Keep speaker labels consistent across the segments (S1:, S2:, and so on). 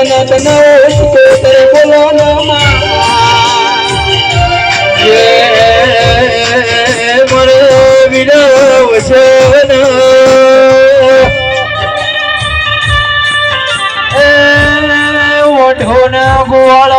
S1: તન તન સિકોતર બોલો નમા જે મર વિરવશન એ ઓઠો ને ગોળ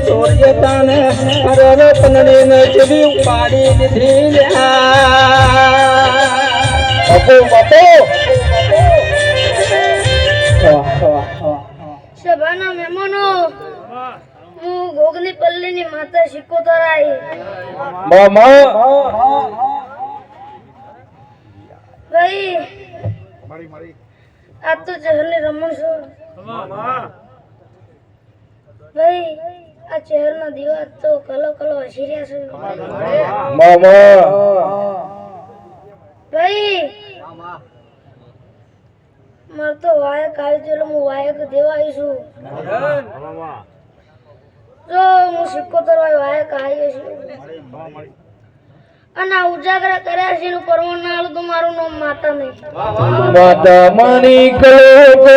S1: કરીને સૂર્યતાન અરર પનડી ને ઉપાડી દીધી બાપુ બાપુ!
S2: સભાના મહેમાનો હું ગોગની પલ્લીની માતા શિકોતર આવી
S1: મામા!
S2: ભાઈ આ તો ચહેરની રમણ છો. ભાઈ આ ચહેરના દીવા તો કલો કલો હસી છે. ભાઈ, માર તો વાયક આવી છે હું વાયક દેવા જો હું સિક્કો વાય વાયક આવી છું. અને ઉજાગર કર્યા છે, એનું પરમાણ નાળ તો મારું નામ માતા નહીં.
S1: માતા મણી કરો કલો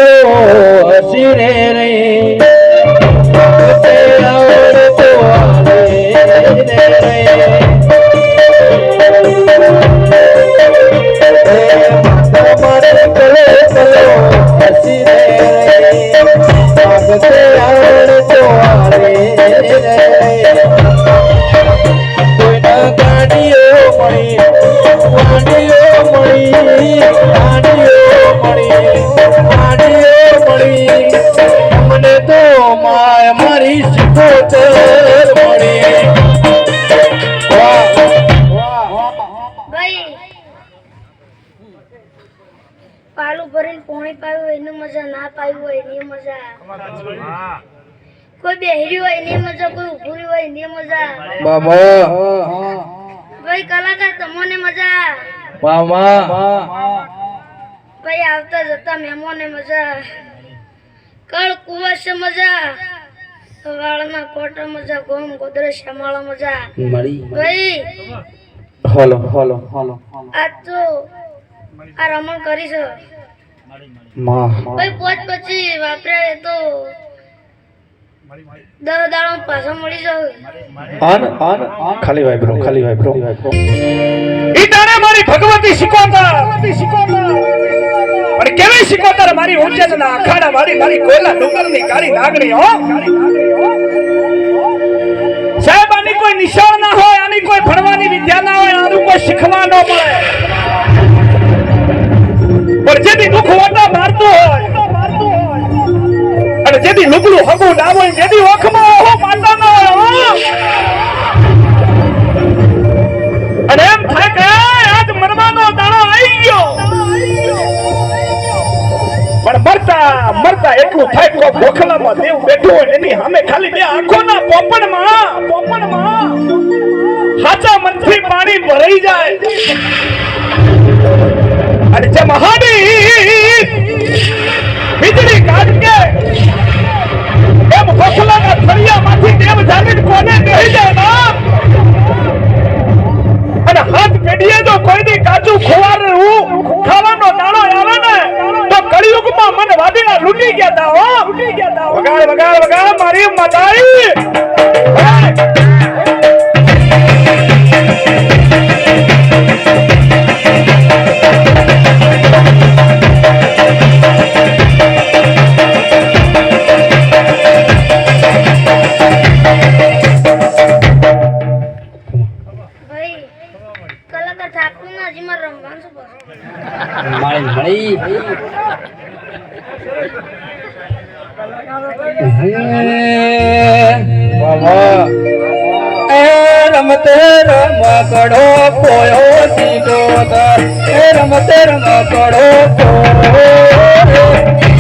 S1: હસી રે. રે. માતા મણી કલો કલો હસી રે
S2: પાલું ભરીને પોણી પાયું હોય એની મજા ના પાયું હોય એની મજા. કોઈ બેહરી હોય એની મજા કોઈ ઉભુરી હોય એની મજા.
S1: બાબા.
S2: ભાઈ કલાકાર તમને મજા.
S1: મામા
S2: ભાઈ આવતા જતા મહેમાને મજા. કળ કુવાશ મજા. વાળના કોટા મજા ગોમ ગોદરે શ્યામાળા મજા. ભાઈ
S1: હલો હલો હલો.
S2: આ તો આ રમણ કરી છે.
S1: મા
S2: ભાઈ પોચ પછી વાપરે તો દર દાડો પાછા મળી જાવ.
S1: આન આન ખાલી વાય બ્રો ખાલી વાય બ્રો.
S3: ઈ તાણે મારી ભગવતી શીખવતા. પણ કેવી શીખવતા મારી ઉજ્જૈનના અખાડા મારી મારી કોયલા ડુંગરની કાળી નાગણી હો? જેથી લુગડું હગું ના હોય જેથી ઓખમાં ઓહો અને એમ થાય કે મરવાનો દાડો આવી ગયો. પણ મરતા મરતા એટલું થાય તો ગોખલામાં દેવ બેઠો હોય એની સામે ખાલી બે આંખોના પોપણમાં પોપણમાં હાચા મનથી પાણી ભરાઈ જાય. અને જે મહાની વીજળી કાઢકે એમ થળિયામાંથી દેવ જામીન કોને અને હાથ પેઢીએ જો કોઈની કાચું ખોવારવું ખાવાનો દાણો આવે ને, તો કળિયુગમાં મને વાદીના લૂંટી ગયા તા હો. વગાડ વગાડ વગાડ મારી મદાઈ
S2: કલાકાર થાકતું ના હજી મારે રમવાનું
S1: રમકડો પોયો સીધો એ રમતે રમકડો પોયો.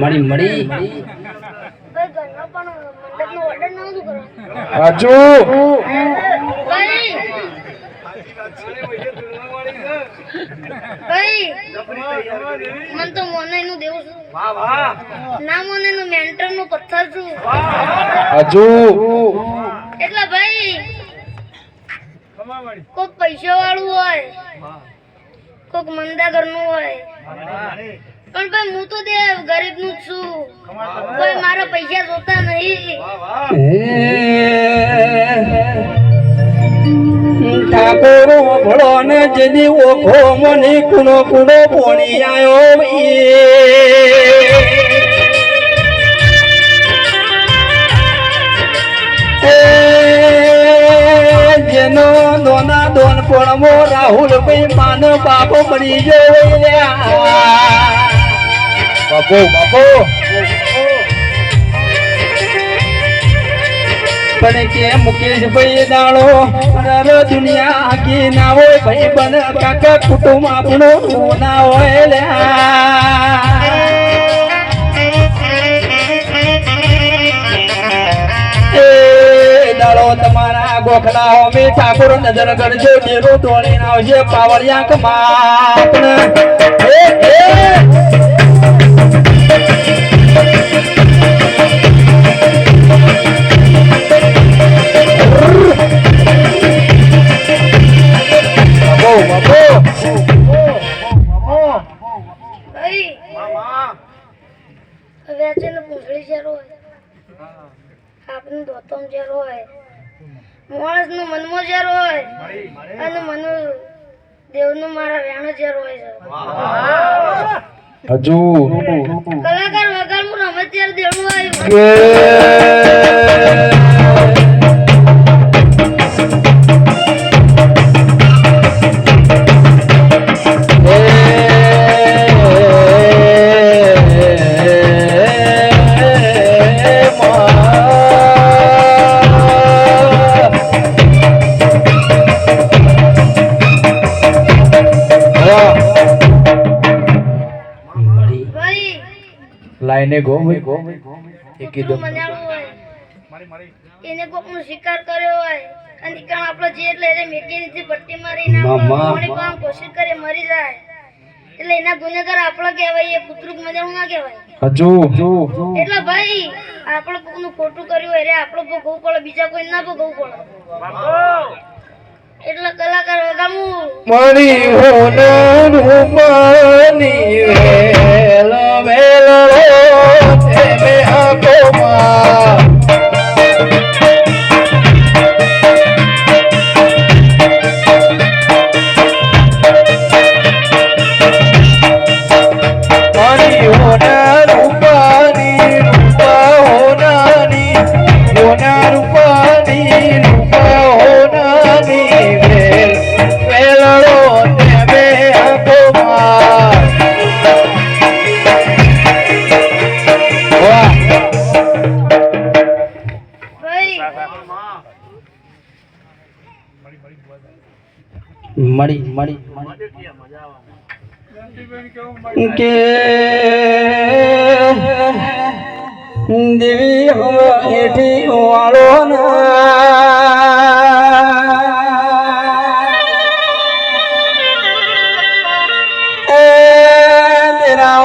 S4: મળી મળી.
S2: ભાઈ ઘરના પણ મંડપનો ઓર્ડર નહોતું કરવાનું.
S1: રાજુ!
S2: ભાઈ! ભાઈ! મન તો મોને નું દેવું છું. ના મોને નું મેન્ટરનું પથ્થર છું.
S1: રાજુ!
S2: એટલે ભાઈ કોક પૈસા વાળું હોય. કોક મંદા ઘરનું હોય. પણ ભાઈ, હું તો તે ગરીબનું છું. કોઈ મારા પૈસા જોતા નહીં.
S4: ઠાકોર ભળો ને જેની ઓખો મને કુણો કુણો પોણી આયો જેનો દોના દોન પણ રાહુલ ભાઈ માન બાપો બની ગયો
S1: બાપો બાપુ.
S4: પણ કે મુકેશ ભાઈ દાડો રર દુનિયા આખી ના હોય ભાઈ બન કાકા કુટુંબ આપણું ના હોય લ્યા. ગોખલા હોમી ઠાકોર નજર કરજો ડેરો દોડીને આવશે પાવળિયા કમા એ એ
S1: બાપુ બાપુ
S2: હવે આ પૂંછડી જ્યારે હોય. આપનું દોતમ જ્યારે હોય. માણસનું મનમો જ્યારે હોય. અને મન દેવનું મારા વેણો જ્યારે હોય છે.
S1: હજુ.
S2: કલાકાર વગર હું રમત ત્યારે દેવું આવ્યું
S1: લાઈને ગોમ એ કીધું.
S2: એને કોકનો શિકાર કર્યો હોય. અને કારણ આપણે જે એટલે એને મેકીની પટ્ટી મારીને
S4: મામા.
S2: પાણી પાવાની કોશિશ કરે મરી જાય. એટલે એના ગુનેગાર આપણો કહેવાય એ કૂતરું મજાનું ના કહેવાય.
S1: હજુ
S2: એટલે ભાઈ આપણે કોકનું ખોટું કર્યું હોય રે આપણો ભોગવવું પડે બીજા કોઈ ના ભોગવવું પડે. એટલે કલાકાર વગાડવું
S1: મણી હોનાનું માની વેલ વેલ તેને આપોમાં
S4: મળી મળી. કે દેવી હેઠી વાળો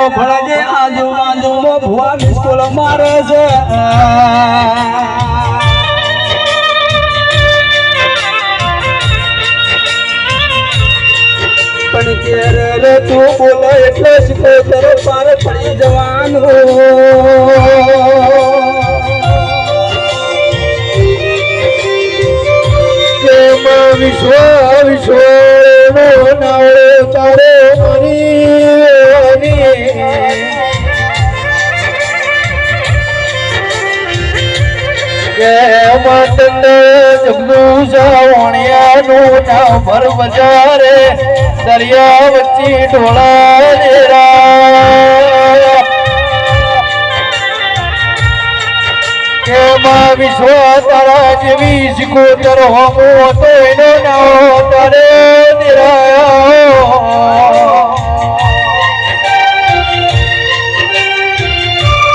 S4: ભળજે આજુબાજુમાં ભુવા બિસ્કુલ મારે છે. ત્યારે તું બોલે એટલે શીખો તારો પાર પડી જવાનું.
S1: વિશ્વ વિશ્વ નાળે તારે મરી મટન જગદુ સાવણિયાનું નામ ભર બજારે. દરિયા વચ્ચે ઢોળા દેરા કેમાં વિશ્વ તારા જેવી સિકોતર હોમો તો એનો નાઓ તારે દેરાયો.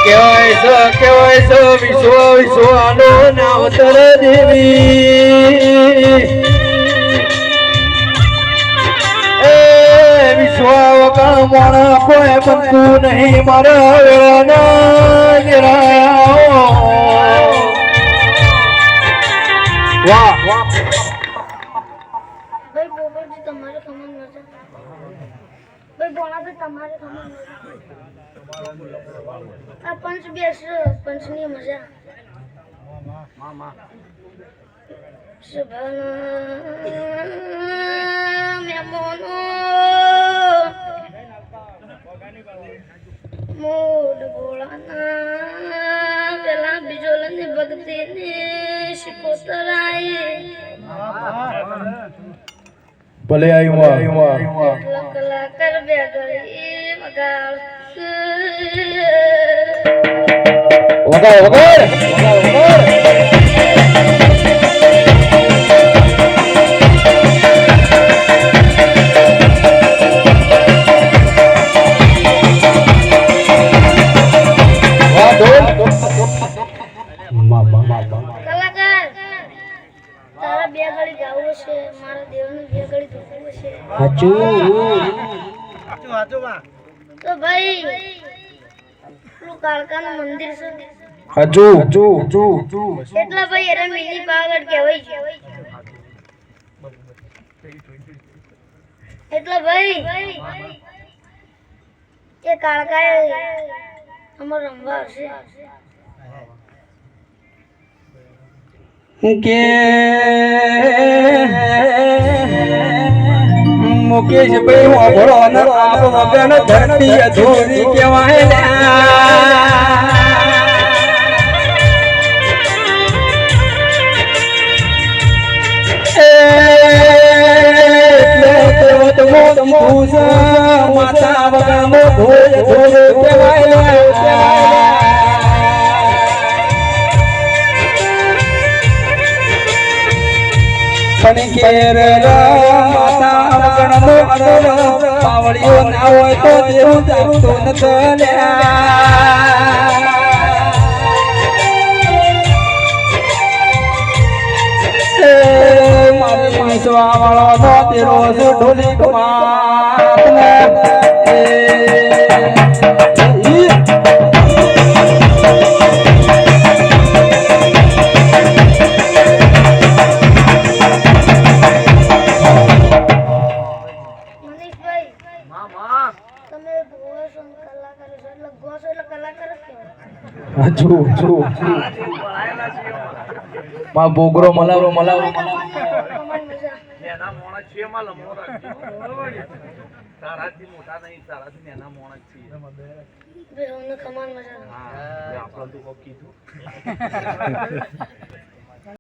S4: કેવાય છો કેવાય છો, વિશ્વ, વિશ્વાનો નામ તર દેવી વગર મોણ કોઈ બનતું નહીં મારા વાહ વાહ
S2: ભાઈ તમારે ખમણ મજા ભાઈ ભોણાભાઈ તમારે આ પંચ બેસ પંચની મજા શુભના મહેમાનો
S4: ભલે આવ્યું
S2: કલાકાર બે વગાડ
S4: વગાડ. વગાડ વગાડ.
S2: મંદિર છે.
S4: હજુ હજુ હજુ
S2: એટલા ભાઈ એને મિની પાવાગઢ કહેવાય છે. એટલે ભાઈ એ કાળકાએ અમાર રમવા આવશે
S4: કે મુકેશ ભાઈ વાપરો ન આપ વગર ધરતી અધૂરી કહેવાય માતા વગણનો અડર પાવળીઓ ના હોય તો દેવું જાગતું મારી નો તેરો ઢોલી કમા હજુ હજુ મા બોગરો મલાવરો મલાવરો.
S5: તારાથી મોટા નહીં તારાથી નાના મોણસ છીએ. આપણે તો કીધું.